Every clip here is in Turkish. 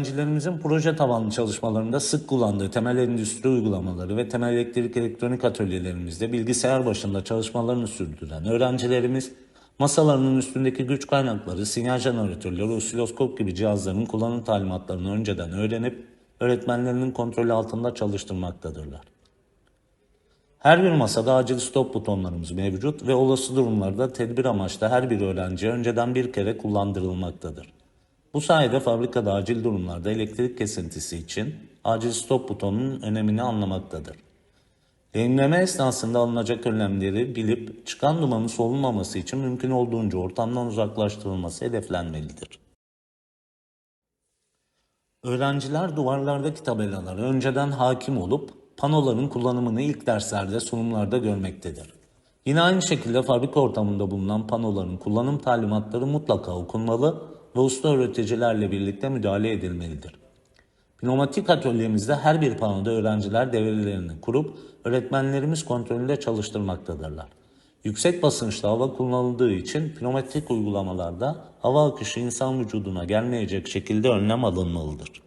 Öğrencilerimizin proje tabanlı çalışmalarında sık kullandığı temel endüstri uygulamaları ve temel elektrik elektronik atölyelerimizde bilgisayar başında çalışmalarını sürdüren öğrencilerimiz masalarının üstündeki güç kaynakları, sinyal jeneratörleri, osiloskop gibi cihazların kullanım talimatlarını önceden öğrenip öğretmenlerinin kontrolü altında çalıştırmaktadırlar. Her bir masada acil stop butonlarımız mevcut ve olası durumlarda tedbir amaçlı her bir öğrenciye önceden bir kere kullandırılmaktadır. Bu sayede fabrikada acil durumlarda elektrik kesintisi için acil stop butonunun önemini anlamaktadır. Lehimleme esnasında alınacak önlemleri bilip çıkan dumanın solunmaması için mümkün olduğunca ortamdan uzaklaştırılması hedeflenmelidir. Öğrenciler duvarlardaki tabelalara önceden hakim olup panoların kullanımını ilk derslerde sunumlarda görmektedir. Yine aynı şekilde fabrika ortamında bulunan panoların kullanım talimatları mutlaka okunmalı ve usta öğreticilerle birlikte müdahale edilmelidir. Pneumatik atölyemizde her bir panoda öğrenciler devrelerini kurup öğretmenlerimiz kontrolünde çalıştırmaktadırlar. Yüksek basınçlı hava kullanıldığı için pneumatik uygulamalarda hava akışı insan vücuduna gelmeyecek şekilde önlem alınmalıdır.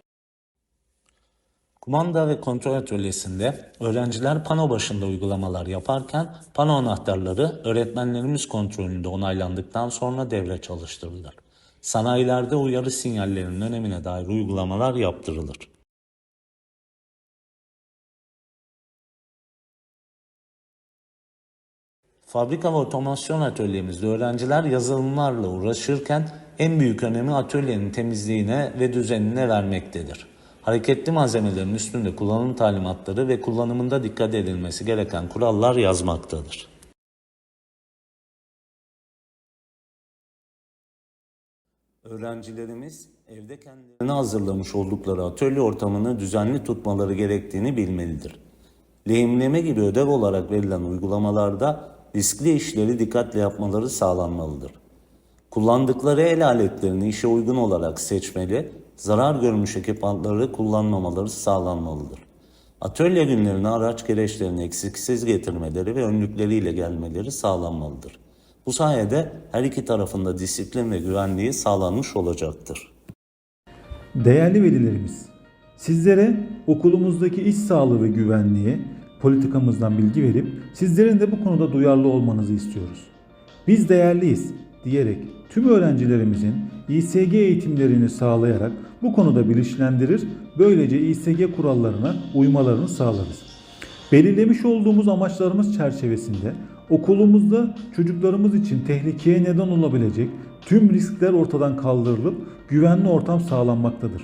Kumanda ve kontrol atölyesinde öğrenciler pano başında uygulamalar yaparken pano anahtarları öğretmenlerimiz kontrolünde onaylandıktan sonra devre çalıştırılır. Sanayilerde uyarı sinyallerinin önemine dair uygulamalar yaptırılır. Fabrika ve otomasyon atölyemizde öğrenciler yazılımlarla uğraşırken en büyük önemi atölyenin temizliğine ve düzenine vermektedir. Hareketli malzemelerin üstünde kullanım talimatları ve kullanımında dikkat edilmesi gereken kurallar yazmaktadır. Öğrencilerimiz evde kendilerine hazırlamış oldukları atölye ortamını düzenli tutmaları gerektiğini bilmelidir. Lehimleme gibi ödev olarak verilen uygulamalarda riskli işleri dikkatle yapmaları sağlanmalıdır. Kullandıkları el aletlerini işe uygun olarak seçmeli, zarar görmüş ekipmanları kullanmamaları sağlanmalıdır. Atölye günlerine araç gereçlerini eksiksiz getirmeleri ve önlükleriyle gelmeleri sağlanmalıdır. Bu sayede her iki tarafında disiplin ve güvenliği sağlanmış olacaktır. Değerli velilerimiz, sizlere okulumuzdaki iş sağlığı ve güvenliği politikamızdan bilgi verip sizlerin de bu konuda duyarlı olmanızı istiyoruz. Biz değerliyiz diyerek tüm öğrencilerimizin İSG eğitimlerini sağlayarak bu konuda bilinçlendirir, böylece İSG kurallarına uymalarını sağlarız. Belirlemiş olduğumuz amaçlarımız çerçevesinde okulumuzda çocuklarımız için tehlikeye neden olabilecek tüm riskler ortadan kaldırılıp güvenli ortam sağlanmaktadır.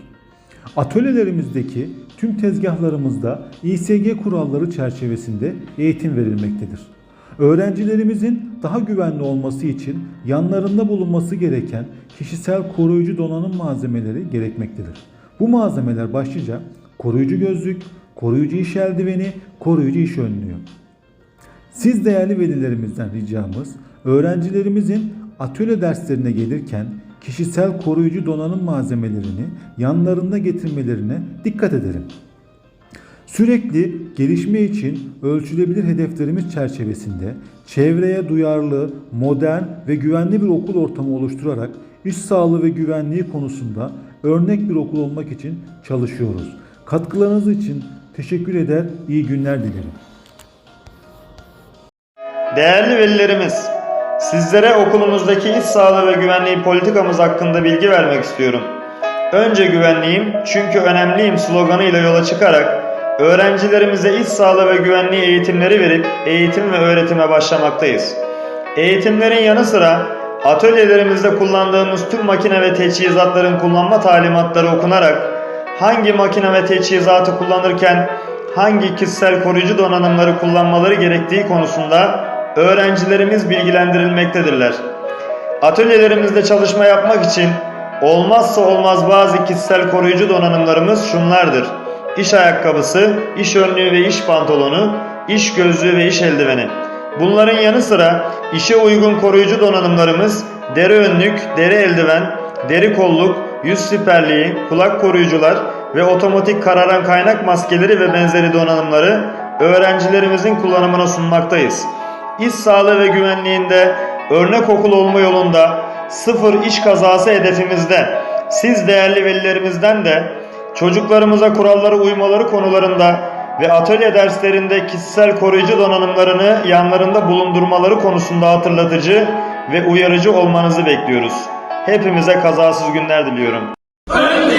Atölyelerimizdeki tüm tezgahlarımızda İSG kuralları çerçevesinde eğitim verilmektedir. Öğrencilerimizin daha güvenli olması için yanlarında bulunması gereken kişisel koruyucu donanım malzemeleri gerekmektedir. Bu malzemeler başlıca koruyucu gözlük, koruyucu iş eldiveni, koruyucu iş önlüğü. Siz değerli velilerimizden ricamız öğrencilerimizin atölye derslerine gelirken kişisel koruyucu donanım malzemelerini yanlarında getirmelerine dikkat edelim. Sürekli gelişme için ölçülebilir hedeflerimiz çerçevesinde çevreye duyarlı, modern ve güvenli bir okul ortamı oluşturarak iş sağlığı ve güvenliği konusunda örnek bir okul olmak için çalışıyoruz. Katkılarınız için teşekkür eder, iyi günler dilerim. Değerli velilerimiz, sizlere okulumuzdaki iş sağlığı ve güvenliği politikamız hakkında bilgi vermek istiyorum. Önce güvenliğim çünkü önemliyim sloganıyla yola çıkarak öğrencilerimize iş sağlığı ve güvenliği eğitimleri verip eğitim ve öğretime başlamaktayız. Eğitimlerin yanı sıra atölyelerimizde kullandığımız tüm makine ve teçhizatların kullanma talimatları okunarak hangi makine ve teçhizatı kullanırken hangi kişisel koruyucu donanımları kullanmaları gerektiği konusunda öğrencilerimiz bilgilendirilmektedirler. Atölyelerimizde çalışma yapmak için olmazsa olmaz bazı kişisel koruyucu donanımlarımız şunlardır. İş ayakkabısı, iş önlüğü ve iş pantolonu, iş gözlüğü ve iş eldiveni. Bunların yanı sıra işe uygun koruyucu donanımlarımız deri önlük, deri eldiven, deri kolluk, yüz siperliği, kulak koruyucular ve otomatik kararan kaynak maskeleri ve benzeri donanımları öğrencilerimizin kullanımına sunmaktayız. İş sağlığı ve güvenliğinde örnek okul olma yolunda sıfır iş kazası hedefimizde siz değerli velilerimizden de Çocuklarımıza kurallara uymaları konularında ve atölye derslerinde kişisel koruyucu donanımlarını yanlarında bulundurmaları konusunda hatırlatıcı ve uyarıcı olmanızı bekliyoruz. Hepimize kazasız günler diliyorum. Önce